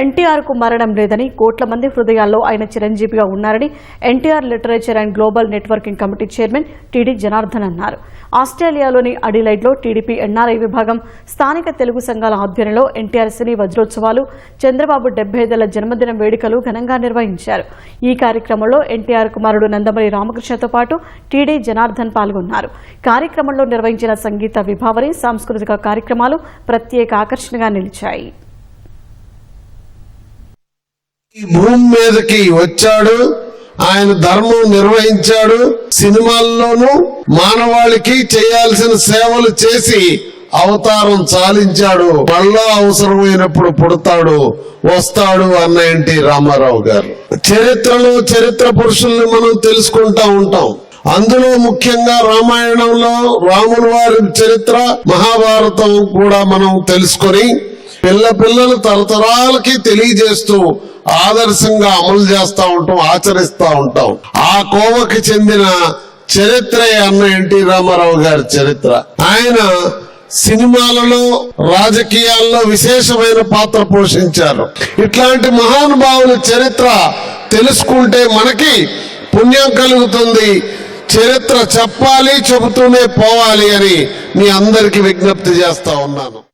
ఎన్టీఆర్కు మరణం లేదని కోట్ల మంది హృదయాల్లో ఆయన చిరంజీవిగా ఉన్నారని NTR literature and global networking committee chairman T D Janardhan అన్నారు. ఆస్ట్రేలియాలోని అడిలైడ్లో టీడీపీ ఎన్ఆర్ఐ విభాగం స్థానిక తెలుగు సంఘాల ఆధ్వర్యంలో ఎన్టీఆర్ సినీ వజ్రోత్సవాలు చంద్రబాబు డెబ్బై జన్మదిన వేడుకలు ఘనంగా నిర్వహించారు. ఈ కార్యక్రమంలో ఎన్టీఆర్ కుమారుడు నందమరి రామకృష్ణతో పాటు టీడీ జనార్దన్ పాల్గొన్నారు. కార్యక్రమంలో నిర్వహించిన సంగీత విభావరి సాంస్కృతిక కార్యక్రమాలు ప్రత్యేక ఆకర్షణగా నిలిచాయి. ఈ భూమి మీదకి వచ్చాడు. ఆయన ధర్మం నిర్వహించాడు. సినిమాల్లోనూ మానవాళికి చేయాల్సిన సేవలు చేసి అవతారం చాలించాడు మళ్ళా అవసరమైనప్పుడు పుడతాడు. వస్తాడు అన్న ఎన్టీ రామారావు గారు. చరిత్రలో చరిత్ర పురుషుల్ని మనం తెలుసుకుంటా ఉంటాం. అందులో ముఖ్యంగా రామాయణంలో రాముల వారి చరిత్ర మహాభారతం కూడా మనం తెలుసుకొని పిల్ల పిల్లలు తరతరాలకి తెలియజేస్తూ ఆదర్శంగా అమలు చేస్తూ ఉంటాం ఆచరిస్తూ ఉంటాం. ఆ కోవకి చెందిన చరిత్ర అన్న ఎన్టీ రామారావు గారి చరిత్ర. ఆయన సినిమాలలో రాజకీయాల్లో విశేషమైన పాత్ర పోషించారు. ఇట్లాంటి మహానుభావుల చరిత్ర తెలుసుకుంటే మనకి పుణ్యం కలుగుతుంది. చరిత్ర చెప్పాలి చెబుతూనే పోవాలి అని మీ అందరికీ విజ్ఞప్తి చేస్తా ఉన్నాను.